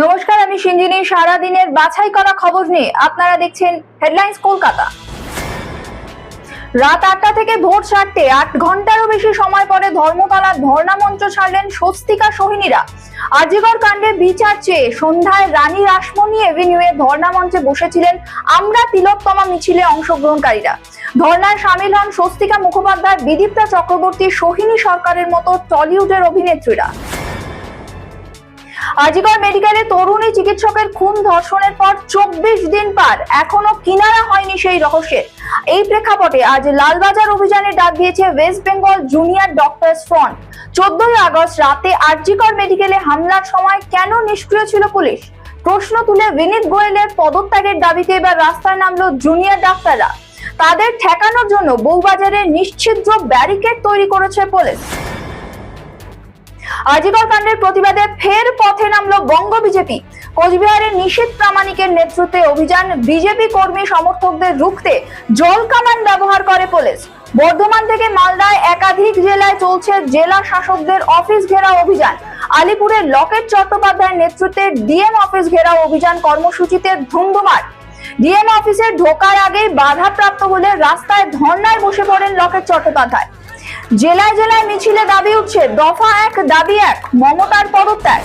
নমস্কার, আমি সিঞ্জিনী। সারাদিনের বাছাই করা খবর নিয়ে আপনারা দেখছেন হেডলাইন্স কলকাতা। রাত আটটা থেকে ভোর চারটে, আট ঘন্টারও বেশি সময় পরে ধর্মতলার ধর্ণা মঞ্চ ছাড়লেন স্বস্তিকা সোহিনীরা। আজিগর কাণ্ডে বিচার চেয়ে সন্ধ্যায় রানী রাসমণি এভিনিউয়ে ধর্ণা মঞ্চে বসেছিলেন আমরা তিলোত্তমা মিছিলে অংশগ্রহণকারীরা। ধর্নায় সামিল হন স্বস্তিকা মুখোপাধ্যায়, বিদীপ্তা চক্রবর্তী, সোহিনী সরকারের মতো টলিউডের অভিনেত্রীরা। আজিগর মেডিকেলে তরুণী চিকিৎসকের খুন ধর্ষণের পর চব্বিশ দিন পার। এখনও কিনারা হয়নি সেই রহস্যের। এই প্রেক্ষাপটে আজ লালবাজার অভিযানে ডাক দিয়েছে West Bengal junior doctors front চোদ্দই আগস্ট রাতে আরজিকর মেডিকেলে হামলার সময় কেন নিষ্ক্রিয় ছিল পুলিশ? প্রশ্ন তুলে বিনীত গোয়েলের পদত্যাগের দাবিতে এবার রাস্তায় নামলো জুনিয়র ডাক্তাররা। তাদের ঠেকানোর জন্য বউবাজারে নিশ্ছিদ্র ব্যারিকেড তৈরি করেছে পুলিশ। আজিগর কাণ্ডের প্রতিবাদে ফের পথে নামলো বঙ্গ বিজেপি। কোচবিহারের নিশীত প্রামাণিকের নেতৃত্বে অভিযান বিজেপি কর্মী সমর্থকদের রুখতে জল কামান ব্যবহার করে পুলিশ। বর্ধমান থেকে মালদায় একাধিক জেলায় চলছে জেলা শাসকদের অফিস ঘেরা অভিযান। আলিপুরের লকেট চট্টোপাধ্যায়ের নেতৃত্বে ডিএম অফিস ঘেরাও অভিযান কর্মসূচিতে ধুমধুমার ডিএম অফিসে ঢোকার আগেই বাধাপ্রাপ্ত হলে রাস্তায় ধর্নায় বসে পড়েন লকেট চট্টোপাধ্যায়। জেলায় জেলায় মিছিলে দাবি উঠছে, দফা এক, দাবি এক, মমতার পদত্যাগ।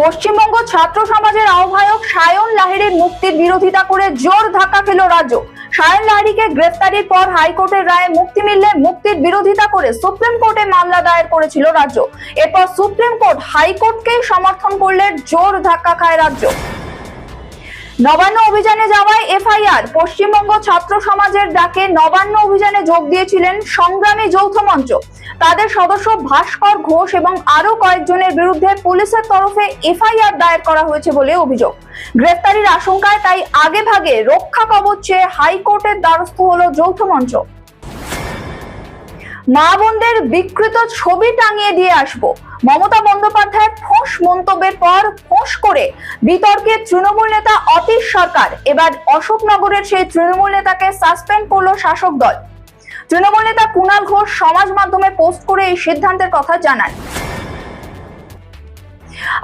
পশ্চিমবঙ্গ ছাত্র সমাজের আহ্বায়ক সায়ন লাহিড়ির মুক্তির বিরোধিতা করে জোর ধাক্কা খেল রাজ্য। সায়ন লাহিড়িকে গ্রেফতারির পর হাইকোর্টের রায়ে মুক্তি মিললে মুক্তির বিরোধিতা করে সুপ্রিম কোর্টে মামলা দায়ের করেছিল রাজ্য। এরপর সুপ্রিম কোর্ট হাইকোর্টকেই সমর্থন করলে জোর ধাক্কা খায় রাজ্য। নবান্ন অভিযানে যাওয়ায় এফআইআর, পশ্চিমবঙ্গ ছাত্র সমাজের ডাকে নবান্ন অভিযানে যোগ দিয়েছিলেন সংগ্রামী যৌথ মঞ্চ। তাদের সদস্য ভাস্কর ঘোষ এবং আরও কয়েকজনের বিরুদ্ধে পুলিশের তরফে এফআইআর দায়ের করা হয়েছে বলে অভিযোগ। গ্রেফতারির আশঙ্কায় তাই আগে ভাগে রক্ষা কবচ চেয়ে হাইকোর্টের দ্বারস্থ হল যৌথ মঞ্চ। মা বোনদের বিকৃত ছবি টাঙিয়ে দিয়ে আসব। মমতা বন্দ্যোপাধ্যায়ের ফোঁস মন্তব্যের পর ফোঁস করে বিতর্কে তৃণমূল নেতা অতীশ সরকার। এবার অশোকনগরের সেই তৃণমূল নেতাকে সাসপেন্ড করল শাসক দল। তৃণমূল নেতা কুণাল ঘোষ সমাজ মাধ্যমে পোস্ট করে এই সিদ্ধান্তের কথা জানান।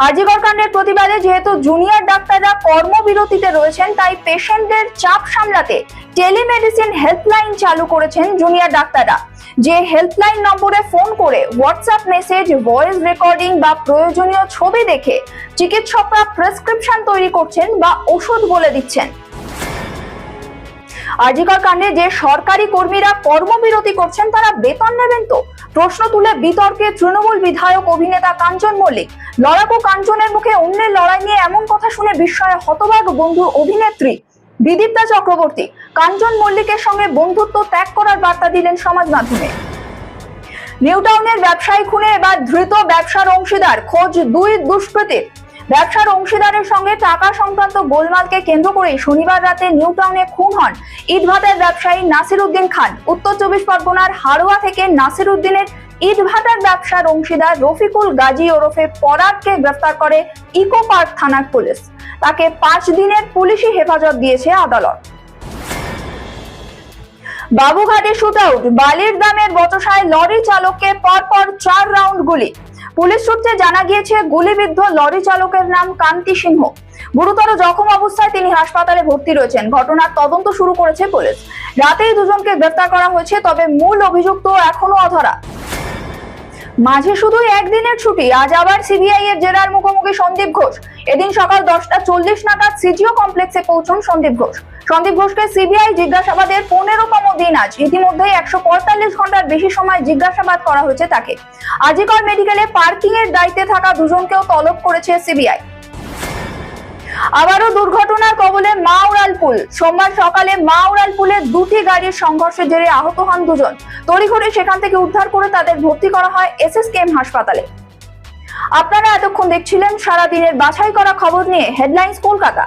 আজিগর কাণ্ডের প্রতিবাদে যেহেতু জুনিয়র ডাক্তাররা কর্মবিরতিতে রয়েছেন, তাই পেশেন্টদের চাপ সামলাতে টেলিমেডিসিন হেল্পলাইন চালু করেছেন জুনিয়র ডাক্তাররা। যে হেল্পলাইন নম্বরে ফোন করে হোয়াটসঅ্যাপ মেসেজ, ভয়েস রেকর্ডিং বা প্রয়োজনীয় ছবি দেখে চিকিৎসকরা প্রেসক্রিপশন তৈরি করছেন বা ওষুধ বলে দিচ্ছেন। আজিকর কাণ্ডে যে সরকারি কর্মীরা কর্মবিরতি করছেন, তারা বেতন নেবেন তো? প্রশ্ন তুলে বিতর্কে তৃণমূল বিধায়ক অভিনেতা কাঞ্চন মল্লিক। লড়াকু কাঞ্চনের মুখে অন্যের লড়াই নিয়ে এমন কথা শুনে বিস্ময়ে হতবাক বন্ধু অভিনেত্রী বিদীপ্তা চক্রবর্তী। কাঞ্চন মল্লিকের সঙ্গে বন্ধুত্ব ত্যাগ করার বার্তা দিলেন সমাজ মাধ্যমে। নিউটাউনের ব্যবসায়ী খুনে এবার ধৃত ব্যবসার অংশীদার। খোঁজ দুই দুষ্কৃতীর। ব্যবসার অংশীদারের সঙ্গে টাকা সংক্রান্ত গোলমালকে কেন্দ্র করে শনিবার রাতে নিউ টাউনে খুন হন ইটভাটার ব্যবসায়ী নাসির উদ্দিন খান। উত্তর চব্বিশ পরগনার হাড়োয়া থেকে নাসির উদ্দিনের ইটভাটার ব্যবসার অংশীদার রফিকুল গাজী ওরফে পরাগকে গ্রেফতার করে ইকো পার্ক থানার পুলিশ। তাকে পাঁচ দিনের পুলিশি হেফাজত দিয়েছে আদালত। বাবুঘাটে শুট আউট বালির দামের বচসায় লরি চালককে পরপর চার রাউন্ড গুলি। পুলিশ সূত্রে জানা গিয়েছে, গুলিবিদ্ধ লরি চালকের নাম কান্তি সিংহ। গুরুতর জখম অবস্থায় তিনি হাসপাতালে ভর্তি রয়েছেন। ঘটনার তদন্ত শুরু করেছে পুলিশ। রাতেই দুজনকে গ্রেফতার করা হয়েছে, তবে মূল অভিযুক্ত এখনও অধরা। মাঝে শুধু একদিনের ছুটি, আজ আবার সিবিআই এর জেরার মুখোমুখি সন্দীপ ঘোষ। এদিন সকাল দশটা চল্লিশ নাগাদ সিজিও কমপ্লেক্সে পৌঁছন সন্দীপ ঘোষ। সন্দীপ ঘোষকে সিবিআই জিজ্ঞাসাবাদের পনেরোতম দিন আজ। ইতিমধ্যেই একশো পঁয়তাল্লিশ ঘণ্টার বেশি সময় জিজ্ঞাসাবাদ করা হয়েছে তাকে। আজিকর মেডিকেলে পার্কিং এর দায়িত্বে থাকা দুজনকেও তলব করেছে সিবিআই। আবারও দুর্ঘটনার কবলে মাউরাল পুল। সোমবার সকালে মাউরাল পুলে দুটি গাড়ির সংঘর্ষের জেরে আহত হন দুজন। তড়িঘড়ি সেখান থেকে উদ্ধার করে তাদের ভর্তি করা হয় এসএসকেএম হাসপাতালে। আপনারা এতক্ষণ দেখছিলেন সারাদিনের বাছাই করা খবর নিয়ে হেডলাইন্স কলকাতা।